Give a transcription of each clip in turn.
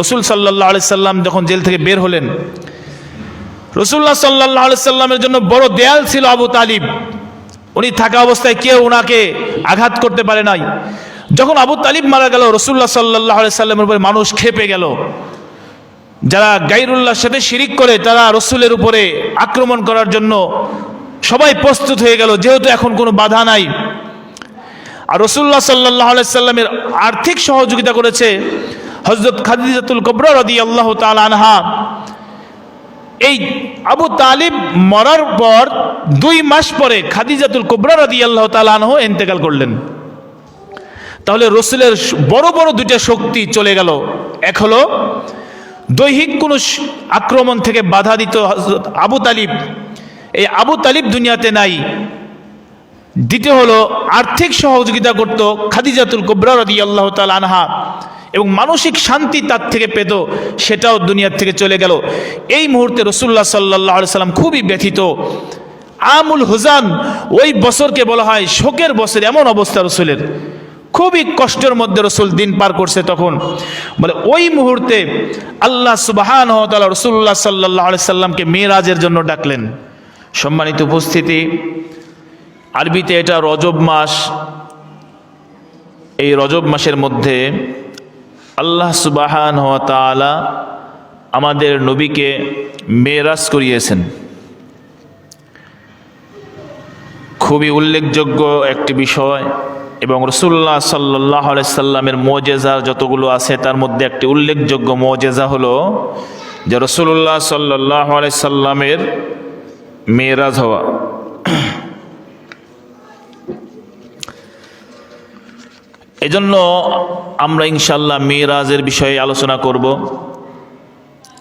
রসুল সাল্লাহ আলি সাল্লাম যখন জেল থেকে বের হলেন, রসুল্লাহ সাল্লাহ আলি সাল্লামের জন্য বড় দেয়াল ছিল আবু তালিব। উনি থাকা অবস্থায় কেউ ওনাকে আঘাত করতে পারে নাই। যখন আবু তালিব মারা গেল, রসুল্লাহ সাল্লাহ আলি সাল্লামের উপরে মানুষ খেপে গেল। যারা গাইরুল্লাহর সাথে শিরিক করে, তারা রসুলের উপরে আক্রমণ করার জন্য সবাই প্রস্তুত হয়ে গেল, যেহেতু এখন কোনো বাধা নাই। আর রসুল্লাহ সাল্লাহ সাল্লামের আর্থিক সহযোগিতা করেছে। হজরত খাদিজাতুল কবর রদি আল্লাহ আনহা, এই আবু তালিব মরার পর দুই মাস পরে খাদিজাতুল কোবরা রদি আল্লাহ তালানহ এন্তেকাল করলেন। তাহলে রসুলের বড় বড় দুইটা শক্তি চলে গেল। এক হলো, দৈহিক কোনো আক্রমণ থেকে বাধা দিত আবু তালিব। এই আবু তালিব দুনিয়াতে নাই। দ্বিতীয় হলো, আর্থিক সহযোগিতা করত খাদিজাতুল কোবরা রদি আল্লাহ আনহা। এবং মানসিক শান্তি তার থেকে পেত, সেটাও দুনিয়ার থেকে চলে গেল। এই মুহূর্তে রসুল্লাহ সাল্লাহ সাল্লাম খুবই ব্যথিত। আমুল হুজান ওই বছরকে বলা হয় শোকের বছর, এমন অবস্থা রসুলের। খুবই কষ্টের মধ্যে রসুল দিন পার করছে তখন। বলে ওই মুহূর্তে আল্লাহ সুবাহান রসুল্লাহ সাল্লাহ সাল্লামকে মেয়েরাজের জন্য ডাকলেন। সম্মানিত উপস্থিতি, আরবিতে এটা রজব মাস। এই রজব মাসের মধ্যে আল্লাহ সুবাহান তালা আমাদের নবীকে মেরাজ করিয়েছেন। খুবই উল্লেখযোগ্য একটি বিষয় এবং রসুল্লাহ সাল্লাহ সাল্লামের মোজেজা যতগুলো আছে তার মধ্যে একটি উল্লেখযোগ্য মোজেজা হলো যে রসুল্লাহ সাল্লাহ সাল্লামের মেয়েরাজ হওয়া। এজন্য আমরা ইনশাল্লাহ মিরাজের বিষয়ে আলোচনা করব।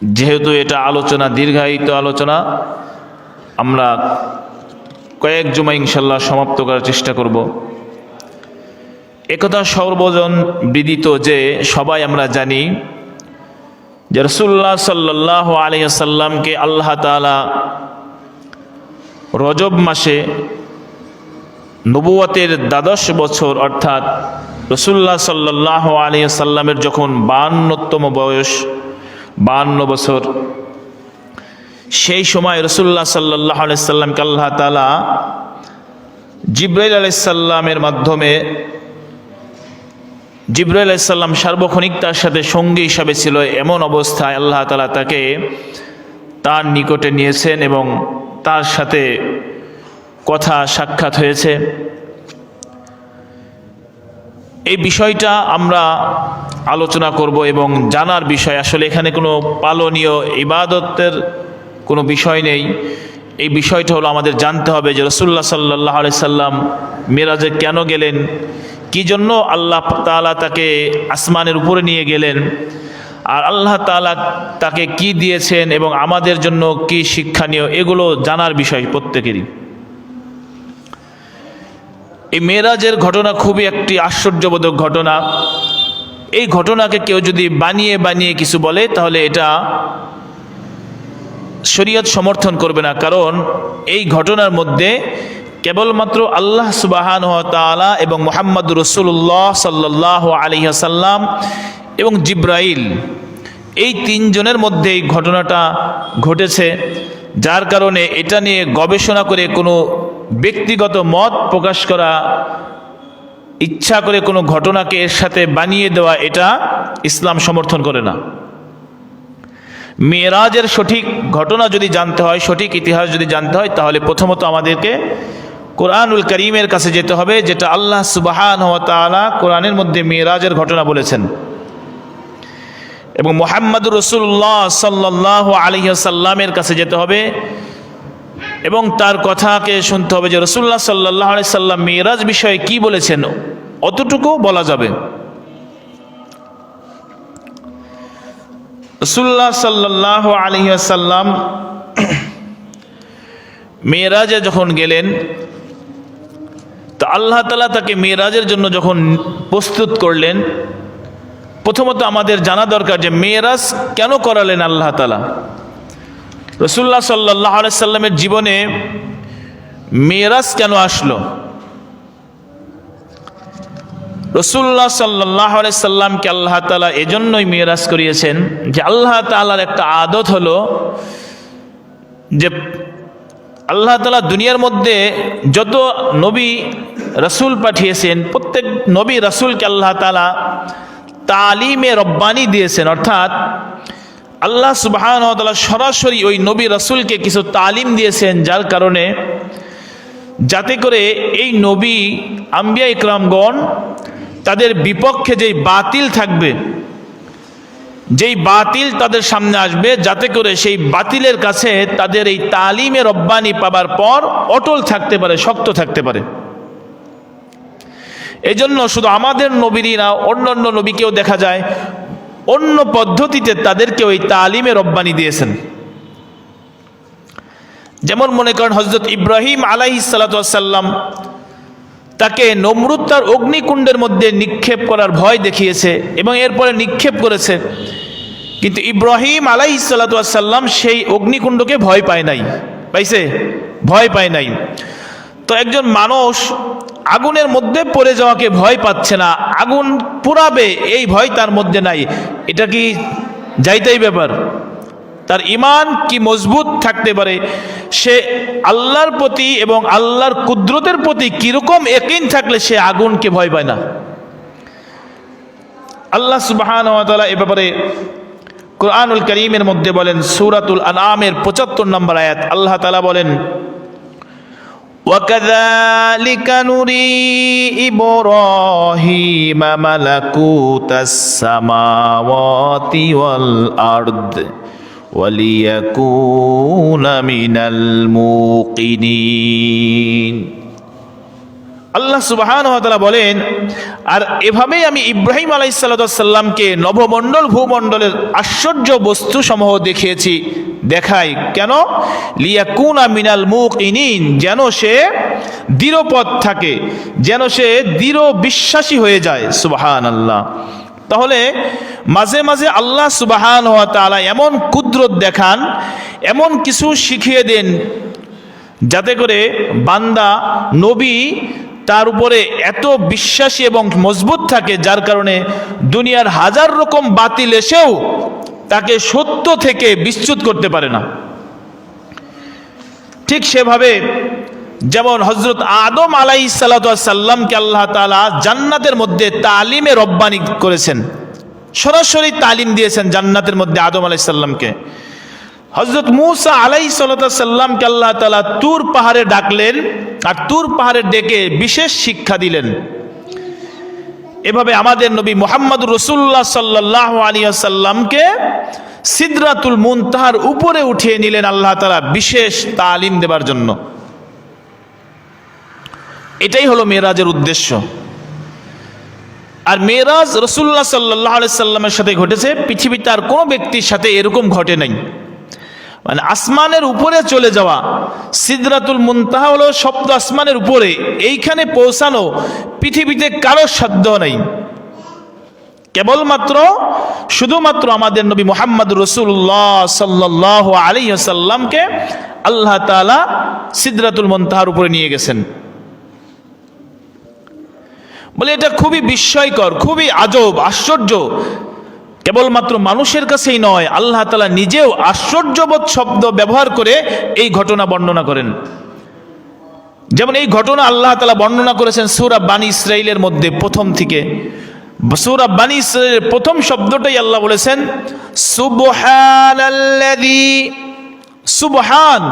যেহেতু এটা আলোচনা, দীর্ঘায়িত আলোচনা, আমরা কয়েক জমা ইনশাল্লাহ সমাপ্ত করার চেষ্টা করব। একথা সর্বজন বিদিত যে, সবাই আমরা জানি যে রসুল্লাহ সাল্লাহ আলিয়াল্লামকে আল্লাহ তালা রজব মাসে নবুয়তের দ্বাদশ বছর অর্থাৎ রসুল্লাহ সাল্লাহ আলী সাল্লামের যখন বাহান্নতম বয়স, বাহান্ন বছর, সেই সময় রসুল্লাহ সাল্লাহ আলাইসাল্লামকে আল্লাহ তালা জিব্রাইল আলাইসাল্লামের মাধ্যমে জিব্রাইল আলাইসাল্লাম সার্বক্ষণিক তার সাথে সঙ্গী হিসাবে ছিল, এমন অবস্থায় আল্লাহ তালা তাকে তার নিকটে নিয়েছেন এবং তার সাথে কথা সাক্ষাৎ হয়েছে। এই বিষয়টা আমরা আলোচনা করব এবং জানার বিষয়, আসলে এখানে কোনো পালনীয় ইবাদতের কোনো বিষয় নেই। এই বিষয়টা হলো আমাদের জানতে হবে যে রসুল্লাহ সাল্লাহ আলি সাল্লাম মেরাজে কেন গেলেন? কি জন্য আল্লাহ তালা তাকে আসমানের উপরে নিয়ে গেলেন? আর আল্লাহ তালা তাকে কি দিয়েছেন এবং আমাদের জন্য কি শিক্ষণীয়? এগুলো জানার বিষয় প্রত্যেকেরই। এই মেয়েরাজের ঘটনা খুবই একটি আশ্চর্যবোধক ঘটনা। এই ঘটনাকে কেউ যদি বানিয়ে বানিয়ে কিছু বলে, তাহলে এটা শরীয়ত সমর্থন করবে না। কারণ এই ঘটনার মধ্যে কেবলমাত্র আল্লাহ সুবাহান এবং মোহাম্মদ রসুল্লাহ সাল্লাহ আলিহাসাল্লাম এবং জিব্রাইল এই তিনজনের মধ্যে এই ঘটনাটা ঘটেছে। যার কারণে এটা নিয়ে গবেষণা করে কোনো ব্যক্তিগত মত প্রকাশ করা, ইচ্ছা করে কোনো ঘটনাকে এর সাথে বানিয়ে দেওয়া, এটা ইসলাম সমর্থন করে না। মেয়েরাজের সঠিক ঘটনা যদি জানতে হয়, সঠিক ইতিহাস যদি জানতে হয়, তাহলে প্রথমত আমাদেরকে কোরআনুল করিমের কাছে যেতে হবে, যেটা আল্লাহ সুবাহান হওয়া কোরআনের মধ্যে মেয়েরাজের ঘটনা বলেছেন। এবং মোহাম্মদ রসুল্লাহ সাল্লাহ আলহিসাল্লামের কাছে যেতে হবে এবং তার কথাকে শুনতে হবে যে রসুল্লাহ সাল্লাহ সাল্লাম মেয়েরাজ বিষয়ে কি বলেছেন? অতটুকু বলা যাবে। রসুল্লাহ সাল্লাহ আলহিসাল্লাম মেয়েরাজে যখন গেলেন, তো আল্লাহ তালা তাকে মেয়েরাজের জন্য যখন প্রস্তুত করলেন প্রথমত আমাদের জানা দরকার যে মেয়েরাজ কেন করালেন আল্লাহ তালা রসুল্লাহ সাল্লাহ সাল্লামের জীবনে মেয়েরাজ কেন আসলো? রসুল্লাহ সাল্লাহ সাল্লামকে আল্লাহ তালা এজন্যই মেয়েরাজ করিয়েছেন যে আল্লাহ তালার একটা আদত হলো যে আল্লাহ তালা দুনিয়ার মধ্যে যত নবী রসুল পাঠিয়েছেন, প্রত্যেক নবী রসুলকে আল্লাহ তালা তালিমে রব্বানি দিয়েছেন, অর্থাৎ আল্লাহ সুবাহান সরাসরি ওই নবী রসুলকে কিছু তালিম দিয়েছেন, যার কারণে যাতে করে এই নবী, আম্বিয়া ইকরামগণ তাদের বিপক্ষে যেই বাতিল থাকবে, যেই বাতিল তাদের সামনে আসবে, যাতে করে সেই বাতিলের কাছে তাদের এই তালিমে রব্বানি পাবার পর অটল থাকতে পারে, শক্ত থাকতে পারে। এই জন্য শুধু আমাদের নবীরই না অন্য অন্য নবীকেও দেখা যায়। অন্য পদ্ধতিতে তাদেরকে ওই তালিমে রব্বানি দিয়েছেন। যেমন মনে করেন হজরত ইব্রাহিম আলাহি সাল্লাম তাকে নমরুদ তার অগ্নিকুণ্ডের মধ্যে নিক্ষেপ করার ভয় দেখিয়েছে এবং এরপরে নিক্ষেপ করেছে। কিন্তু ইব্রাহিম আলাই সাল্লাম সেই অগ্নিকুণ্ডকে ভয় পায় নাই। পাইছে? ভয় পায় নাই। তো একজন মানুষ আগুনের মধ্যে পড়ে যাওয়াকে ভয় পাচ্ছে না। আগুন পুরাবে এই ভয় তার মধ্যে নাই। এটা কি যাইতেই ব্যাপার? তার ইমান কি মজবুত থাকতে পারে? সে আল্লাহর প্রতি এবং আল্লাহর কুদরতের প্রতি কীরকম একিন থাকলে সে আগুনকে ভয় পায় না? আল্লাহ সুবাহান এ ব্যাপারে কোরআনুল করিমের মধ্যে বলেন, সুরাতুল আনামের পঁচাত্তর নম্বর আয়াত। আল্লাহ তালা বলেন وكذلك نري إبراهيم ملكوت السماوات والأرض وليكون من الموقنين. আল্লাহ সুবাহান বলেন, আর এভাবেই আমি ইব্রাহিম আলাইসাল্লামকে নবমণ্ডল, ভূমণ্ডলের আশ্চর্য বস্তু সমূহ দেখিয়েছি। দেখাই, কেন? লিয়াকুনা মিনাল মুখ ইনিন যেন সে দৃঢ়পথ থাকে, যেন সে দৃঢ় বিশ্বাসী হয়ে যায়। সুবাহান আল্লাহ তাহলে মাঝে মাঝে আল্লাহ সুবাহান তালা এমন কুদরত দেখান, এমন কিছু শিখিয়ে দেন, যাতে করে বান্দা, নবী তার উপরে এত বিশ্বাসী এবং মজবুত থাকে, যার কারণে দুনিয়ার হাজার রকম বাতিল এসেও তাকে সত্য থেকে বিচ্যুত করতে পারে না। ঠিক সেভাবে যেমন হজরত আদম আলাই সাল্লামকে আল্লাহ তালা জান্নাতের মধ্যে তালিমে রব্বানি করেছেন। সরাসরি তালিম দিয়েছেন জান্নাতের মধ্যে আদম আলাই সাল্লামকে হজরত মুসা আলাই সাল্লামকে আল্লাহ তালা তুর পাহাড়ে ডাকলেন আর তুর পাহাড়ে ডেকে বিশেষ শিক্ষা দিলেন। এভাবে আমাদের নবী মোহাম্মদ রসুল্লাহ সাল্লাহ আলিয়াল্লামকে সিদ্রাতুল মুনতাহার উপরে উঠিয়ে নিলেন আল্লাহ তালা বিশেষ তালিম দেবার জন্য। এটাই হলো মেয়েরাজের উদ্দেশ্য। আর মেয়েরাজ রসুল্লাহ সাল্লাহ সাল্লামের সাথে ঘটেছে, পৃথিবীতে আর কোনো ব্যক্তির সাথে এরকম ঘটে নাই। মানে আসমানের উপরে চলে যাওয়া। সিদরাতুল মুনতাহা হলো শব্দ আসমানের উপরে। এইখানে পৌঁছানো পৃথিবীতে কারও সাধ্য নেই। কেবলমাত্র, শুধুমাত্র আমাদের নবী মোহাম্মদ রসুল্লাহ সাল্লাহ আলী সাল্লামকে আল্লাহ তালা সিদরাতুল মুনতাহার উপরে নিয়ে গেছেন। বলে এটা খুবই বিস্ময়কর, খুবই আজব, আশ্চর্য। কেবলমাত্র মানুষের কাছেই নয়, আল্লাহ তালা নিজেও আশ্চর্যবোধ শব্দ ব্যবহার করে এই ঘটনা বর্ণনা করেন। যেমন এই ঘটনা আল্লাহ তালা বর্ণনা করেছেন সুরা বানী ইসরাইলের মধ্যে প্রথম থেকে। সুরা বানী ইসরাইলের প্রথম শব্দটাই আল্লাহ বলেছেন সুবহান সুবহান।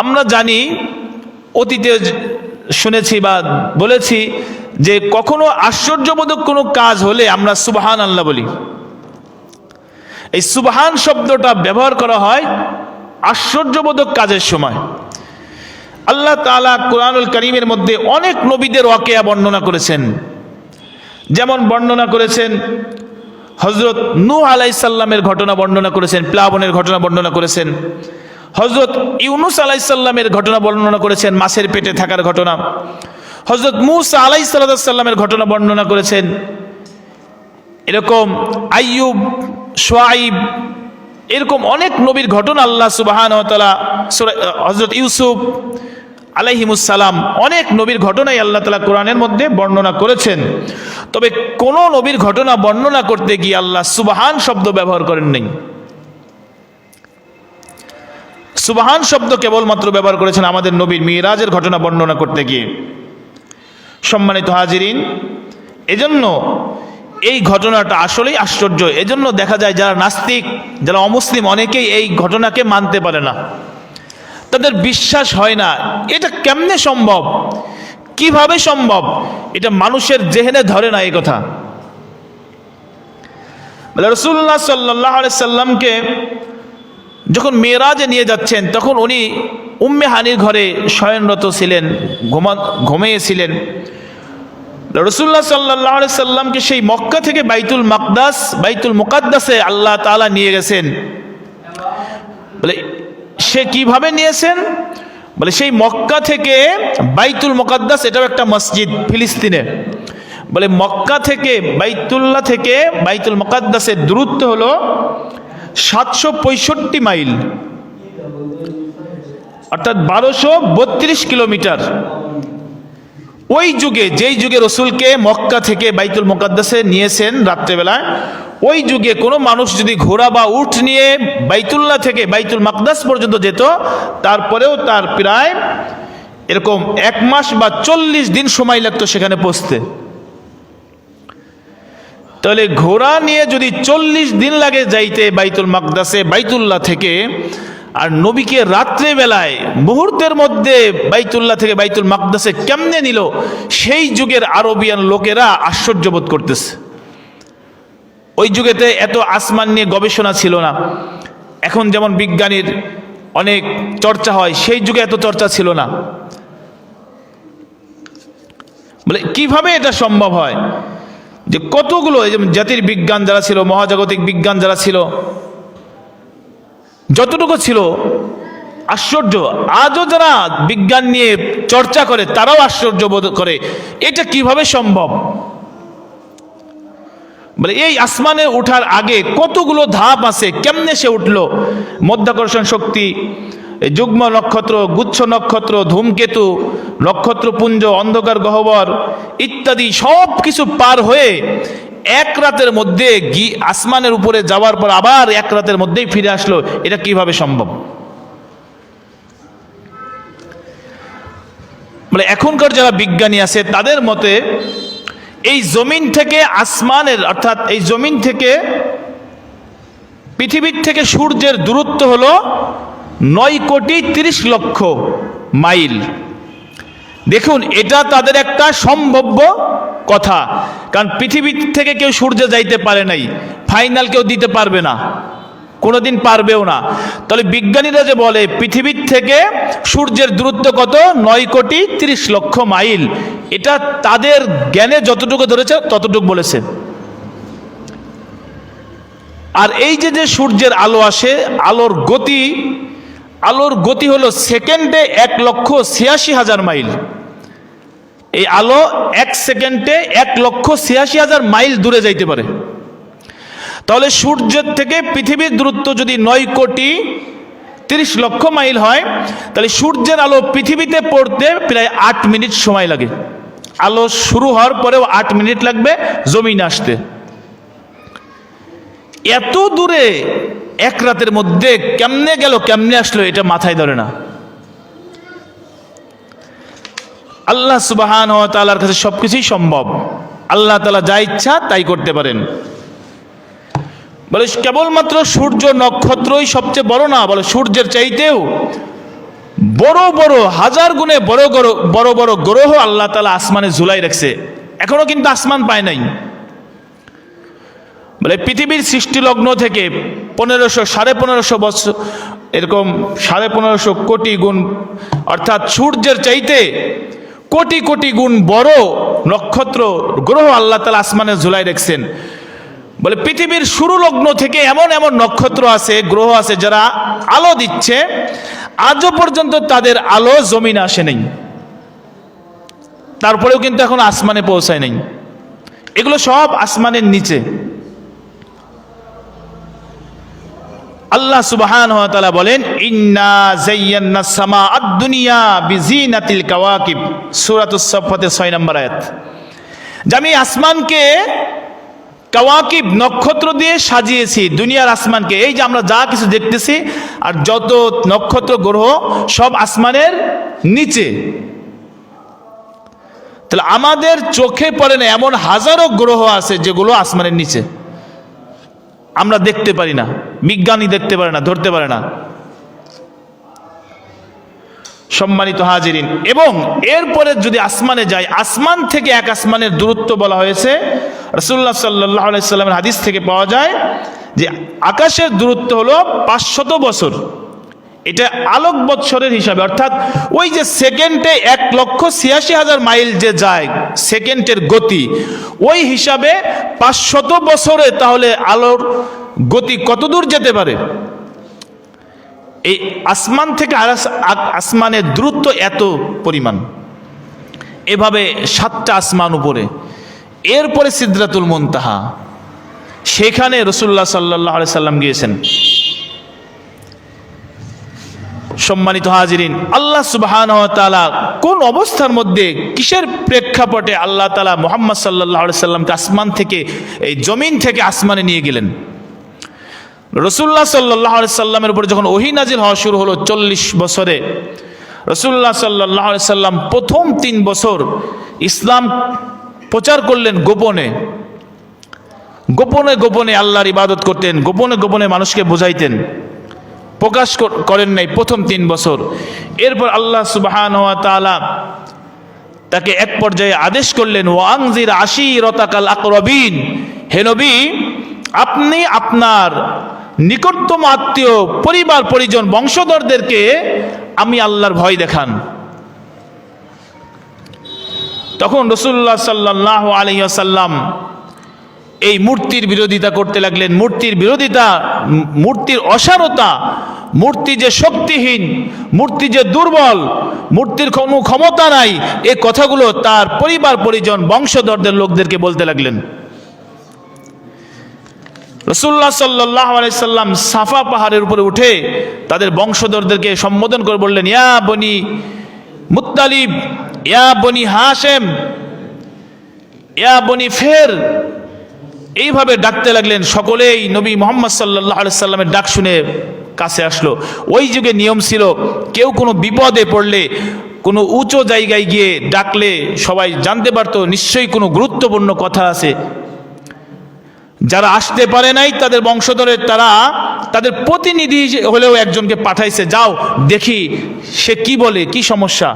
আমরা জানি, অতীতে শুনেছি বা বলেছি যে কখনো আশ্চর্যবোধক কোনো কাজ হলে আমরা সুবহান আল্লাহ বলি। এই সুবহান শব্দটা ব্যবহার করা হয় আশ্চর্যবোধক কাজের সময়। আল্লাহ তালা কোরআনুল করিমের মধ্যে অনেক নবীদের ওয়াকেয়া বর্ণনা করেছেন। যেমন বর্ণনা করেছেন হজরত নূ আলাইসাল্লামের ঘটনা বর্ণনা করেছেন, প্লাবনের ঘটনা বর্ণনা করেছেন। হজরত ইউনুস আলাইসাল্লামের ঘটনা বর্ণনা করেছেন, মাছের পেটে থাকার ঘটনা। হজরত মুসা আলাই সাল্লামের ঘটনা বর্ণনা করেছেন। এরকম আইয়ুব সোয়াইব, এরকম অনেক নবীর ঘটনা আল্লাহ সুবাহান হজরত ইউসুফ আলাইহিমুসালাম অনেক নবীর ঘটনাই আল্লাহ তালা কোরআনের মধ্যে বর্ণনা করেছেন। তবে কোন নবীর ঘটনা বর্ণনা করতে গিয়ে আল্লাহ সুবাহান শব্দ ব্যবহার করেন নাই। সুবাহান শব্দ কেবলমাত্র ব্যবহার করেছেন আমাদের নবীর মিরাজের ঘটনা বর্ণনা করতে গিয়ে। সম্মানিত হাজিরিন, এজন্য এই ঘটনাটা আসলেই আশ্চর্য। এজন্য দেখা যায় যারা নাস্তিক, যারা অমুসলিম, অনেকেই এই ঘটনাকে মানতে পারে না। তাদের বিশ্বাস হয় না, এটা কেমনে সম্ভব? কীভাবে সম্ভব? এটা মানুষের জেহেনে ধরে না এই কথা। রসুল্লাহ সাল্লাহ সাল্লামকে যখন মেয়েরাজে নিয়ে যাচ্ছেন, তখন উনি উম্মে হানির ঘরে শয়নরত ছিলেন, ঘুমা ঘুমিয়েছিলেন রসুল্লাহ সাল্লাহ সাল্লামকে সেই মক্কা থেকে বাইতুল মকদাস, বাইতুল মুকাদ্দাসে আল্লাহ তালা নিয়ে গেছেন। বলে, সে কীভাবে নিয়েছেন? বলে, সেই মক্কা থেকে বাইতুল মুকাদ্দাস, এটাও একটা মসজিদ ফিলিস্তিনে। বলে, মক্কা থেকে বাইতুল্লাহ থেকে বাইতুল মুকাদ্দাসের দূরত্ব হলো সাতশো পঁয়ষট্টি মাইল। অর্থাৎ বারোশো বত্রিশ কিলোমিটার। ওই যুগে, যেই যুগে রসুলকে মক্কা থেকে বাইতুল মোকাদ্দাসে নিয়েছেন রাত্রেবেলায়, ওই যুগে কোনো মানুষ যদি ঘোড়া বা উঠ নিয়ে বাইতুল্লাহ থেকে বাইতুল মাকদাস পর্যন্ত যেত, তারপরেও তার প্রায় এরকম এক মাস বা চল্লিশ দিন সময় লাগতো সেখানে পৌঁছতে। তাহলে ঘোড়া নিয়ে যদি চল্লিশ দিন লাগে যাইতে বাইতুল মাকদাসে, বাইতুল্লাহ থেকে আর নবীকে রাত্রে বেলায় মুহূর্তের মধ্যে বাইতুল্লাহ থেকে বাইতুল মাকদাসে কেমনে নিল? সেই যুগের আরবিয়ান লোকেরা আশ্চর্য বোধ করতেছে। ওই যুগেতে এত আসমান নিয়ে গবেষণা ছিল না। এখন যেমন বিজ্ঞানীর অনেক চর্চা হয়, সেই যুগে এত চর্চা ছিল না। বলে, কীভাবে এটা সম্ভব হয়? যে কতগুলো জাতির বিজ্ঞান যারা ছিল, মহাজাগতিক বিজ্ঞান যারা ছিল যতটুকু ছিল আশ্চর্য। আজও যারা বিজ্ঞান নিয়ে চর্চা করে, তারাও আশ্চর্য বোধ করে, এটা কীভাবে সম্ভব? বলে, এই আসমানে ওঠার আগে কতগুলো ধাপ আছে, কেমনে সে উঠল? মধ্যাকর্ষণ শক্তি যুগ্ম নক্ষত্র, গুচ্ছ নক্ষত্র, ধূমকেতু, নক্ষত্রপুঞ্জ, অন্ধকার গহ্বর ইত্যাদি সব কিছু পার হয়ে এক রাতের মধ্যে গি আসমানের উপরে যাওয়ার পর আবার এক রাতের মধ্যেই ফিরে আসলো। এটা কীভাবে সম্ভব? বলে এখনকার যারা বিজ্ঞানী আছে, তাদের মতে এই জমিন থেকে আসমানের, অর্থাৎ এই জমিন থেকে পৃথিবীর থেকে সূর্যের দূরত্ব হল নয় কোটি তিরিশ লক্ষ মাইল। দেখুন, এটা তাদের একটা সম্ভাব্য কথা। কারণ পৃথিবী থেকে কেউ সূর্যে যাইতে পারে নাই। ফাইনাল কেউ দিতে পারবে না। কোনোদিন পারবেও না। তাহলে বিজ্ঞানীরা যে বলে, পৃথিবীর থেকে সূর্যের দূরত্ব কত? নয় কোটি তিরিশ লক্ষ মাইল। এটা তাদের জ্ঞানে যতটুকু ধরেছে, ততটুকু বলেছে। আর এই যে যে সূর্যের আলো আসে, আলোর গতি আলোর গতি হলো সেকেন্ডে এক লক্ষ ছিয়াশি হাজার মাইল। এই আলো এক সেকেন্ডে এক লক্ষ ছিয়াশি হাজার মাইল দূরে যাইতে পারে। তাহলে সূর্যের থেকে পৃথিবীর দূরত্ব যদি নয় কোটি তিরিশ লক্ষ মাইল হয়, তাহলে সূর্যের আলো পৃথিবীতে পড়তে প্রায় আট মিনিট সময় লাগে। আলো শুরু হওয়ার পরেও আট মিনিট লাগবে জমিনে আসতে। এত দূরে এক রাতের মধ্যে কেমনে গেল, কেমনে আসলো, এটা মাথায় ধরে না। আল্লাহ সুবাহান তালার কাছে সবকিছুই সম্ভব। আল্লাহ তালা যা ইচ্ছা তাই করতে পারেন। বলে, কেবলমাত্র সূর্য নক্ষত্রই সবচেয়ে বড় না? বলে, সূর্যের চাইতেও বড় বড়, হাজার গুণে বড় বড় বড় গ্রহ আল্লাহ তালা আসমানে ঝুলাই রাখছে। এখনও কিন্তু আসমান পায় নাই। বলে, পৃথিবীর সৃষ্টি লগ্ন থেকে পনেরোশো, সাড়ে পনেরোশো বছর, এরকম সাড়ে পনেরোশো কোটি গুণ, অর্থাৎ সূর্যের চাইতে কোটি কোটি গুণ বড় নক্ষত্র গ্রহ আল্লাহ তালা আসমানে ঝুলাই রেখছেন। বলে পৃথিবীর শুরু লগ্ন থেকে এমন এমন নক্ষত্র আছে, গ্রহ আছে যারা আলো দিচ্ছে, আজও পর্যন্ত তাদের আলো জমিনে আসে নেই। তারপরেও কিন্তু এখন আসমানে পৌঁছায় নেই। এগুলো সব আসমানের নিচে। আল্লাহ সুবহান তাআলা বলেন, ইন্না যায়্যান্না সামা আদ-দুনিয়া বিজিনাতিল কাওয়াকিব। সূরাতুস সাফফাতের 6 নম্বর আয়াত। আমি আসমানকে কাওয়াকিব, নক্ষত্র দিয়ে সাজিয়েছি, দুনিয়ার আসমানকে, এই যে আমরা যা কিছু দেখতেছি, আর যত নক্ষত্র গ্রহ, সব আসমানের নিচে। তাহলে আমাদের চোখে পড়ে না এমন হাজারো গ্রহ আছে যেগুলো আসমানের নিচে। আমরা দেখতে পারি না। বিজ্ঞানী দেখতে পারে না, ধরতে পারে না। সম্মানিত হাজিরিন, এবং এরপরে যদি আসমানে যায় আসমান থেকে এক আসমানের দূরত্ব বলা হয়েছে রসুল্লাহ সাল্লাহ হাদিস থেকে পাওয়া যায় যে আকাশের দূরত্ব হলো পাঁচশত বছর। এটা আলোক বৎসরের হিসাবে, অর্থাৎ ওই যে সেকেন্ডে এক লক্ষ ছিয়াশি হাজার মাইল যে যায়, সেকেন্ডের গতি, ওই হিসাবে পাঁচশত বছরে তাহলে আলোর গতি কত দূর যেতে পারে? এই আসমান থেকে আসমানের দূরত্ব এত পরিমাণ। এভাবে সাতটা আসমান উপরে। এরপরে সিদ্রাতুল মুনতাহা। সেখানে রসুল্লাহ সাল্লাহ সাল্লাম গিয়েছেন। সম্মানিত হাজিরিন, আল্লাহ সুবহান কোন অবস্থার মধ্যে কিসের প্রেক্ষাপটে আল্লাহ তালা মোহাম্মদ সাল্লাহ সাল্লামকে আসমান থেকে, এই জমিন থেকে আসমানে নিয়ে গেলেন? রসুল্লাহ সাল্লাহ সাল্লামের উপরে যখন ওহি নাজিল হওয়া শুরু হলো চল্লিশ বছরে, রসুল্লাহ সাল্লাহ সাল্লাম প্রথম তিন বছর ইসলাম প্রচার করলেন গোপনে। গোপনে গোপনে আল্লাহর ইবাদত করতেন, গোপনে গোপনে মানুষকে বোঝাইতেন। প্রকাশ করেন নাই প্রথম তিন বছর। এরপর আল্লাহ সুবাহান তাকে এক পর্যায়ে আদেশ করলেন, ওয়াংজির আশি রতাকাল আকরবিন হেনবি আপনি আপনার নিকটতম আত্মীয়, পরিবার, পরিজন, বংশধরদেরকে আমি আল্লাহর ভয় দেখান। তখন রসুল্লাহ সাল্লাহ আলহিহাসাল্লাম এই মূর্তির বিরোধিতা করতে লাগলেন। মূর্তির বিরোধিতা, মূর্তির অসারতা, মূর্তি যে শক্তিহীন, মূর্তি যে দুর্বল, মূর্তির কোনো ক্ষমতা নাই, এ কথাগুলো তার পরিবার, পরিজন, বংশধরদের লোকদেরকে বলতে লাগলেন। রসুল্লাহ সাল্লাহ আলাইসাল্লাম সাফা পাহাড়ের উপরে উঠে তাদের বংশধরদেরকে সম্বোধন করে বললেন, ইয়া বনি মুত্তালিব, ইয়া বনি হাসেম ইয়া বনি ফের। এইভাবে ডাকতে লাগলেন, সকলেই নবী মোহাম্মদ সাল্লাহ সাল্লামের ডাক শুনে কাছে আসলো। ওই যুগে নিয়ম ছিল, কেউ কোনো বিপদে পড়লে, কোনো উঁচু জায়গায় গিয়ে ডাকলে সবাই জানতে পারতো, নিশ্চয়ই কোনো গুরুত্বপূর্ণ কথা আছে। যারা আসতে পারে নাই, তাদের বংশধরের তারা তাদের প্রতিনিধি হলেও একজনকে পাঠাইছে, যাও, দেখি সে কি বলে, কি সমস্যা?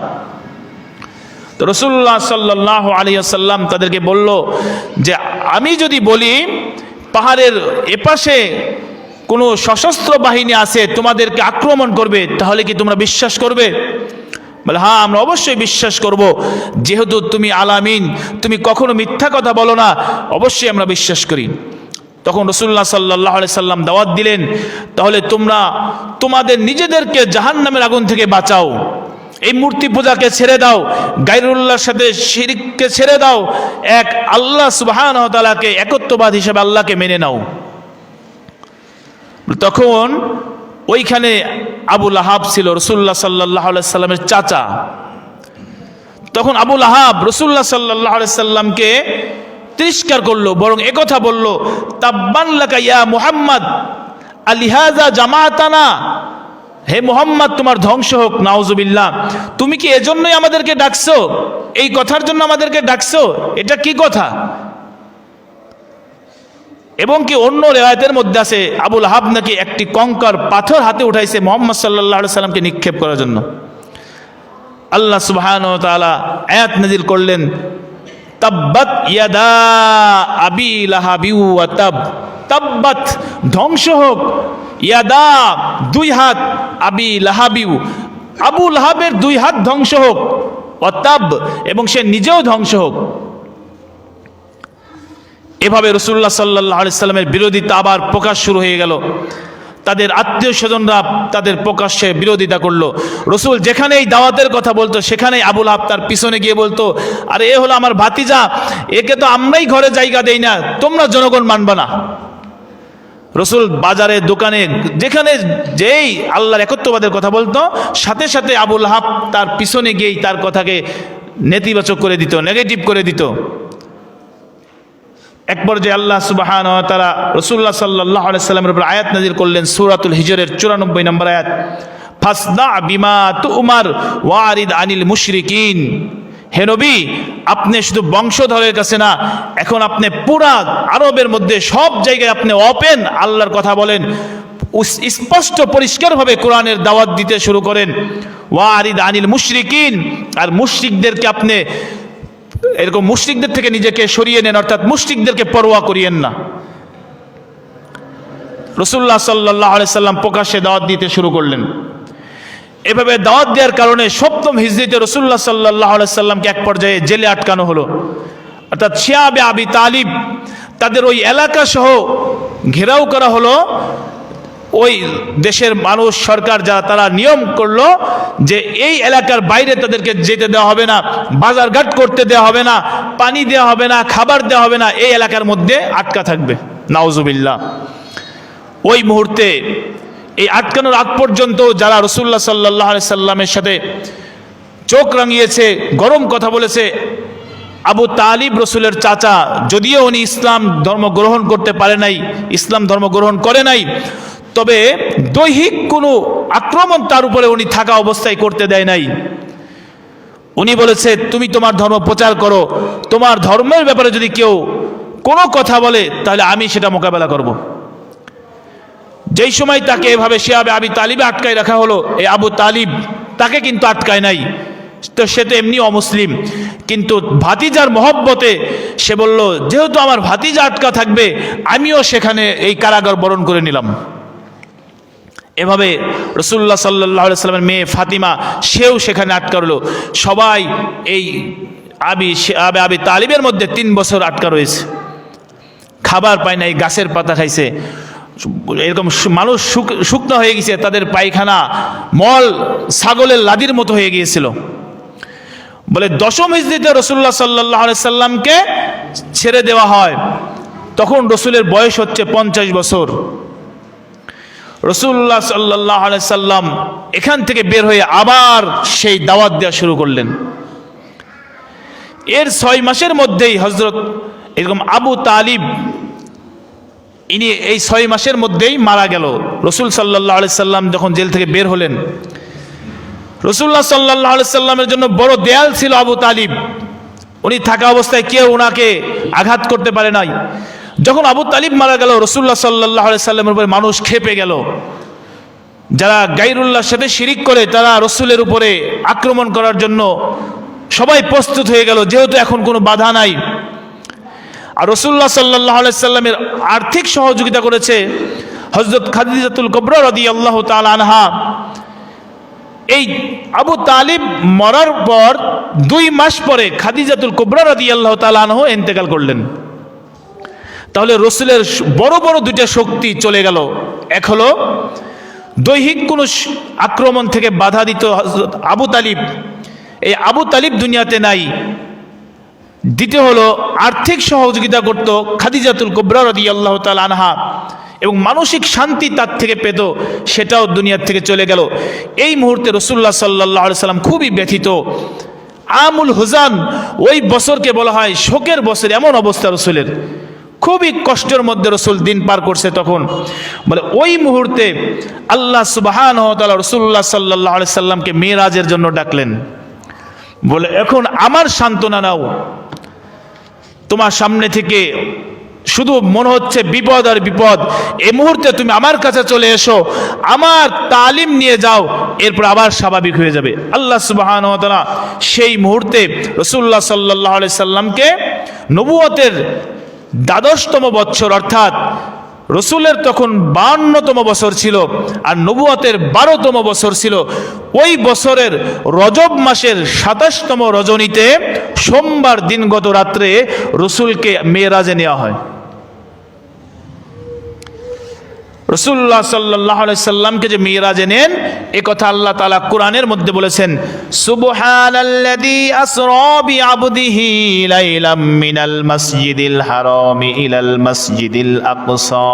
তো রসুল্লাহ সাল্লাহ আলিয়াল্লাম তাদেরকে বলল যে, আমি যদি বলি, পাহাড়ের এপাশে কোনো সশস্ত্র বাহিনী আছে, তোমাদেরকে আক্রমণ করবে, তাহলে কি তোমরা বিশ্বাস করবে? বলে হ্যাঁ আমরা অবশ্যই বিশ্বাস করব। যেহেতু তুমি আলামিন, তুমি কখনো মিথ্যা কথা বলো না, অবশ্যই আমরা বিশ্বাস করি। তখন রসুল্লাহ সাল্লাহ সাল্লাম দাওয়াত দিলেন, তাহলে তোমরা তোমাদের নিজেদেরকে জাহান্নামের আগুন থেকে বাঁচাও। এই মূর্তি পূজাকে ছেড়ে দাও গাইরুল্লাহর সাথে শিরিককে ছেড়ে দাও। এক আল্লাহ সুবাহান তালাকে একত্ববাদ হিসেবে আল্লাহকে মেনে নাও। তখন ওইখানে আবুল আহাব ছিল রসুল্লাহ সাল্লাহ সাল্লামের চাচা। তখন আবুল আহাব রসুল্লাহ সাল্লাহ সাল্লামকে তিরস্কার করল, বরং একথা বলল, তাব্বান লাকা ইয়া মুহাম্মদ আলিহাজা জামাতানা হে মোহাম্মদ, তোমার ধ্বংস হোক, নাউজুবিল্লাহ। তুমি কি এজন্যই আমাদেরকে ডাকছো? এই কথার জন্য আমাদেরকে ডাকছো? এটা কি কথা? এবং কি অন্য রেওয়ায়তের মধ্যে আছে আবুল হাব নাকি একটি কঙ্কর পাথর হাতে উঠাইছে মোহাম্মদ সাল্লাহ সাল্লামকে নিক্ষেপ করার জন্য। আল্লাহ সুবহান তাআলা আয়াত নাজিল করলেন, তাব্বাত ইয়াদা আবি লাহাবি ওয়া তাব। তাব্বাত ধ্বংস হোক, ইয়াদা দুই হাত আবি লাহাবিউ আবু লাহাবের দুই হাত ধ্বংস হোক অতাব এবং সে নিজেও ধ্বংস হোক। এভাবে রসুল্লাহ সাল্লাহ সাল্লামের বিরোধিতা আবার প্রকাশ শুরু হয়ে গেল। তাদের আত্মীয় স্বজনরা তাদের প্রকাশ্যে বিরোধিতা করল। রসুল যেখানেই দাওয়াতের কথা বলতো, সেখানেই আবুল আব তার পিছনে গিয়ে বলতো, আরে, এ হলো আমার ভাতিজা, একে তো আমরাই ঘরে জায়গা দেই না, তোমরা জনগণ মানবা না। রসুল বাজারে, দোকানে, যেখানে যেই আল্লাহর একত্ববাদের কথা বলতো, সাথে সাথে আবুল হাব তার পিছনে গিয়েই তার কথাকে নেতিবাচক করে দিত নেগেটিভ করে দিত। এক পর্যায়ে আল্লাহ সুবাহান তারা রসুল্লাহ সাল্লাহ সাল্লামের উপর আয়াত নাজির করলেন, সুরাতুল হিজরের চুরানব্বই নম্বর আয়াত, ফাসদা বিমা তু উমার ওয়ারিদ আনিল মুশরিকিন। হে নবী, আপনি শুধু বংশধরের কাছে না, এখন আপনি পুরা আরবের মধ্যে সব জায়গায় আপনি ওপেন আল্লাহর কথা বলেন। স্পষ্ট পরিষ্কারভাবে কোরআনের দাওয়াত দিতে শুরু করেন। ওয়ারিদ আনিল মুশরিকিন। আর মুশরিকদেরকে আপনি এরকম মুশরিকদের থেকে নিজেকে সরিয়ে নেন, অর্থাৎ মুশরিকদেরকে পরোয়া করিয়েন না। রসুল্লাহ সাল্লাহ সাল্লাম প্রকাশ্যে দাওয়াত দিতে শুরু করলেন। এভাবে দাওয়াত দেওয়ার কারণে সপ্তম হিজড়িতে রসুল্লাহ সাল্লাহ সাল্লামকে এক পর্যায়ে জেলে আটকানো হলো। অর্থাৎ শিয়াবে আবি তালিব তাদের ওই এলাকা সহ ঘেরাও করা হলো। ওই দেশের মানুষ, সরকার যারা, তারা নিয়ম করল যে এই এলাকার বাইরে তাদেরকে যেতে দেওয়া হবে না বাজারঘাট করতে দেওয়া হবে না, পানি দেওয়া হবে না, খাবার দেওয়া হবে না, এই এলাকার মধ্যে আটকা থাকবে। নাউজুবিল্লাহ। ওই মুহূর্তে এই আটকানোর আগ পর্যন্ত যারা রসুল্লাহ সাল্লাহ সাল্লামের সাথে চোখ রাঙিয়েছে, গরম কথা বলেছে, আবু তালিব রসুলের চাচা, যদিও উনি ইসলাম ধর্ম গ্রহণ করতে পারে নাই, ইসলাম ধর্ম গ্রহণ করে নাই তবে দৈহিক কোনো আক্রমণ তার উপরে উনি থাকা অবস্থায় করতে দেয় নাই। উনি বলেছে, তুমি তোমার ধর্ম প্রচার করো। তোমার ধর্মের ব্যাপারে যদি কেউ কোনো কথা বলে, তাহলে আমি সেটা মোকাবেলা করব। যেই সময় তাকে এভাবে শিয়াবে আবি তালিবে আটকায় রাখা হলো, এই আবু তালিব তাকে কিন্তু আটকায় নাই। তো সে তো এমনি অমুসলিম। কিন্তু ভাতিজার মহব্বতে সে বলল, যেহেতু আমার ভাতিজা আটকা থাকবে, আমিও সেখানে এই কারাগার বরণ করে নিলাম। এভাবে রসুল্লাহ সাল্লাহ সাল্লামের মেয়ে ফাতিমা, সেও সেখানে আটকা রইল সবাই এই আবি আবে আবি তালিবের মধ্যে তিন বছর আটকা রয়েছে। খাবার পায় নাই, গাছের পাতা খাইছে। এরকম মানুষ শুকনো হয়ে গেছে, তাদের পায়খানা মল ছাগলের লাদির মতো হয়ে গিয়েছিল। বলে দশম হিজড়িতে রসুল্লাহ সাল্লাহ সাল্লামকে ছেড়ে দেওয়া হয়। তখন রসুলের বয়স হচ্ছে পঞ্চাশ বছর। রসুল্লাহ সাল্লাহ সাল্লাম এখান থেকে বের হয়ে আবার সেই দাওয়াত দেওয়া শুরু করলেন। এর ছয় মাসের মধ্যেই হজরত এরকম আবু তালিব, ইনি এই ছয় মাসের মধ্যেই মারা গেল। রসুল সাল্লাহ সাল্লাম যখন জেল থেকে বের হলেন, রসুল্লাহ সাল্লাহ সাল্লামের জন্য বড় দেয়াল ছিল আবু তালিব। উনি থাকা অবস্থায় কেউ ওনাকে আঘাত করতে পারে নাই। যখন আবু তালিব মারা গেল রসুল্লাহ সাল্লাহ সাল্লামের উপরে মানুষ খেপে গেল। যারা গাইরুল্লাহর সাথে শিরিক করে, তারা রসুলের উপরে আক্রমণ করার জন্য সবাই প্রস্তুত হয়ে গেল, যেহেতু এখন কোনো বাধা নাই। আর রসুল্লাহ সাল্লাহ সাল্লামের আর্থিক সহযোগিতা করেছে হজরত খাদিজাতুল কবর রদি আল্লাহ তাল আনহা। এই আবু তালিব মরার পর দুই মাস পরে খাদিজাতুল কোবরা রাদি আল্লাহ তাল আনহ এন্তেকাল করলেন। তাহলে রসুলের বড় বড় দুইটা শক্তি চলে গেল। এক হলো দৈহিক কোনো আক্রমণ থেকে বাধা দিত আবু তালিব। এই আবু তালিব দুনিয়াতে নাই। দ্বিতীয় হলো আর্থিক সহযোগিতা করত খাদিজাতুল কোবরা রদি আল্লাহ তাল আনহা এবং মানসিক শান্তি তার থেকে পেত, সেটাও দুনিয়ার থেকে চলে গেল। এই মুহূর্তে রসুল্লাহ সাল্লাহ সাল্লাম খুবই ব্যথিত। আমুল হুজান ওই বছরকে বলা হয় শোকের বছর, এমন অবস্থা রসুলের। খুবই কষ্টের মধ্যে রসুল দিন পার করছে তখন। বলে, ওই মুহূর্তে আল্লাহ সুবাহান রসুল্লাহ সাল্লাহ সাল্লামকে মেয়েরাজের জন্য ডাকলেন। বলে, এখন আমার সান্ত্বনা নাও। তোমার সামনে থেকে শুধু মনে হচ্ছে বিপদ আর বিপদ। এ মুহূর্তে তুমি আমার কাছে চলে এসো, আমার তালিম নিয়ে যাও, এরপর আবার স্বাভাবিক হয়ে যাবে। আল্লাহ সুবাহান সেই মুহূর্তে রসুল্লাহ সাল্লাহ সাল্লামকে নবুয়তের দ্বাদশতম বৎসর, অর্থাৎ রসুলের তখন বান্নতম বছর ছিল আর নবুয়তের বারোতম বছর ছিল। ওই বছরের রজব মাসের সাতাশতম রজনীতে সোমবার দিনগত রাত্রে রসুলকে মেয়েরাজে নেওয়া হয়। রসুল্লাহ সাল্লাহ সাল্লামকে যে মিরাজ এনেন, এ কথা আল্লাহ তালা কোরআনের মধ্যে বলেছেন, সুবহানাল্লাযী আসরা বিআবদিহি লাইলাম মিনাল মাসজিদিল হারামি ইলাল মাসজিদিল আকসা।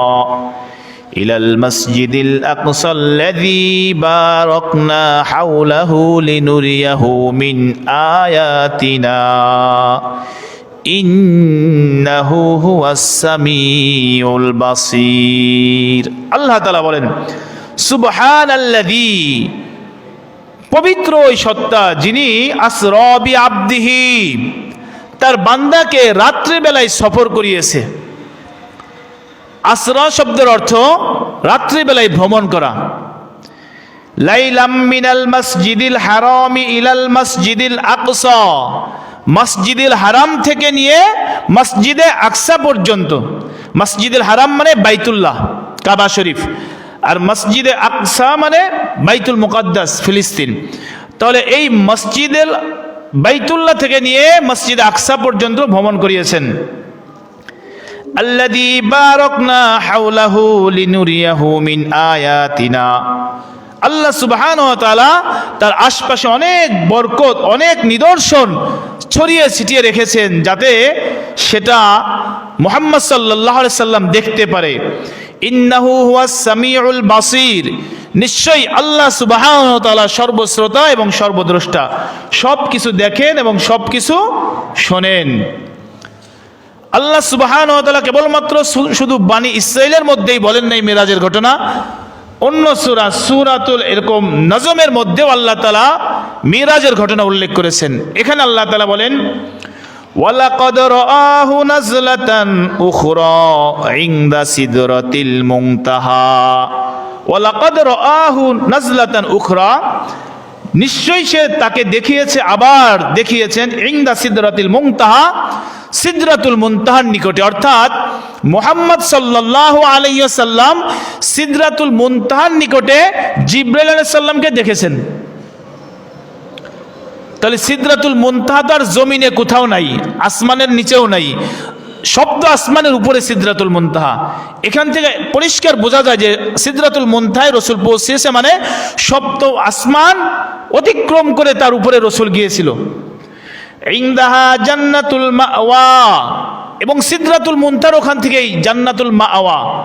ইলাল মাসজিদিল আকসা আল্লাযী বারাকনা হাওলাহু লিনুরিয়াহু মিন আয়াতিনা। ইন্নাহু হুয়াস সামিউল বাসির। আল্লাহ তাআলা বলেন, সুবহানাল্লাযী, পবিত্র ওই সত্তা যিনি আসরবি আব্দিহি তার বান্দাকে রাত্রিবেলায় সফর করিয়েছে। আসরা শব্দের অর্থ রাত্রিবেলায় ভ্রমণ করা। লাইলাম মিনাল মসজিদিল হারামি ইলাল মসজিদিল আকসা মসজিদুল হারাম থেকে নিয়ে মসজিদে আকসা পর্যন্ত। মসজিদুল হারাম মানে বাইতুল্লাহ, কাবা শরীফ। আর মসজিদে আকসা মানে বাইতুল মুকাদ্দাস, ফিলিস্তিন। তাহলে এই মসজিদুল বাইতুল্লাহ থেকে নিয়ে মসজিদ আকসা পর্যন্ত ভ্রমণ করিয়েছেন। আল্লাযী বারাকনা হাওলাহু লিনুরিয়াহু মিন আয়াতিনা। আল্লাহ সুবহান তার আশপাশে অনেক বরকত, অনেক নিদর্শন ছড়িয়ে ছিটিয়ে রেখেছেন যাতে সেটা মোহাম্মদ আলাইহি সাল্লাম দেখতে পারে। ইন্নাহু হুয়াস সামিউল বাসির। নিশ্চয়ই আল্লাহ তাআলা সর্বশ্রোতা এবং সর্বদ্রষ্টা। সব কিছু দেখেন এবং সব কিছু শোনেন। আল্লাহ সুবাহান কেবলমাত্র শুধু বাণী ইসরায়েলের মধ্যেই বলেন নাই মেরাজের ঘটনা। অন্য সুরা, সুরাতুল, এরকম নজমের মধ্যেও আল্লাহ তালা মিরাজের ঘটনা উল্লেখ করেছেন। এখানে আল্লাহ তালা বলেন, ওয়ালাকাদ রাআহু নাজলাতান উখরা ইনদা সিদরাতিল মুনতাহা। ওয়ালাকাদ রাআহু নাজলাতান উখরা নিশ্চয়ই সে তাকে দেখিয়েছে, আবার দেখিয়েছেন ইংদা সিদরাতুল মুনতাহা, সিদরাতুল মুনতাহার নিকটে। অর্থাৎ মোহাম্মদ সাল্লাল্লাহু আলাইহি সাল্লাম সিদরাতুল মুনতাহার নিকটে জিব্রাইল আলাইহিস সাল্লামকে দেখেছেন। তাহলে সিদরাতুল মুনতাহা তো আর জমিনে কোথাও নাই, আসমানের নিচেও নাই। শব্দ আসমানের উপরে সিদ্ধাতুল মুনতাহা। এখান থেকে পরিষ্কার বোঝা যায় যে সিদ্ধাতুল মুনতাহায় রসুল পৌঁছেছে মানে শব্দ আসমান অতিক্রম করে তার উপরে রসুল গিয়েছিল। ইংদাহা জান্নাতুল মাওয়া। এবং সিদরাতুল মুনতার ওখান থেকেই জান্নাতুল মাওয়া।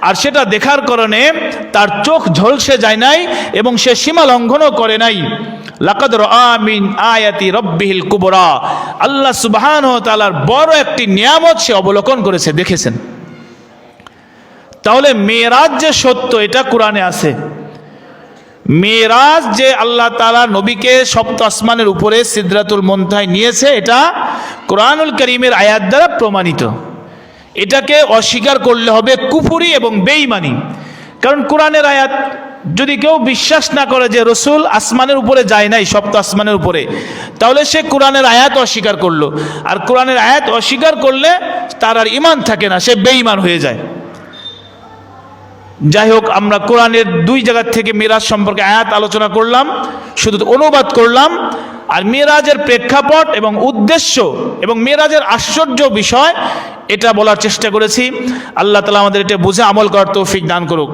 আর সেটা দেখার কারণে তার চোখ ঝলসে যায় নাই এবং সে সীমা লঙ্ঘনও করে নাই। লাকাদ মিন আয়াতি রব্বিহিল কুবরা। আল্লাহ সুবহানাহু ওয়া তাআলার বড় একটি নিয়ামত সে অবলোকন করেছে, দেখেছেন। তাহলে মেরাজ যে সত্য, এটা কোরআনে আছে। মেরাজ যে আল্লাহ তালা নবীকে সপ্ত আসমানের উপরে সিদ্রাতুল মন্থায় নিয়েছে, এটা কোরআনুল করিমের আয়াত দ্বারা প্রমাণিত। এটাকে অস্বীকার করলে হবে কুফুরি এবং বেইমানি কারণ কোরআনের আয়াত, যদি কেউ বিশ্বাস না করে যে রসুল আসমানের উপরে যায় নাই সপ্ত আসমানের উপরে, তাহলে সে কোরআনের আয়াত অস্বীকার করল। আর কোরআনের আয়াত অস্বীকার করলে তার আর ইমান থাকে না, সে বেইমান হয়ে যায়। যাই হোক আমরা কোরআনের দুই জায়গার থেকে মেরাজ সম্পর্কে আয়াত আলোচনা করলাম, শুধু অনুবাদ করলাম, আর মেরাজের প্রেক্ষাপট এবং উদ্দেশ্য এবং মেরাজের আশ্চর্য বিষয়, এটা বলার চেষ্টা করেছি। আল্লাহ তালা আমাদের এটা বুঝে আমল করার তৌফিক দান করুক।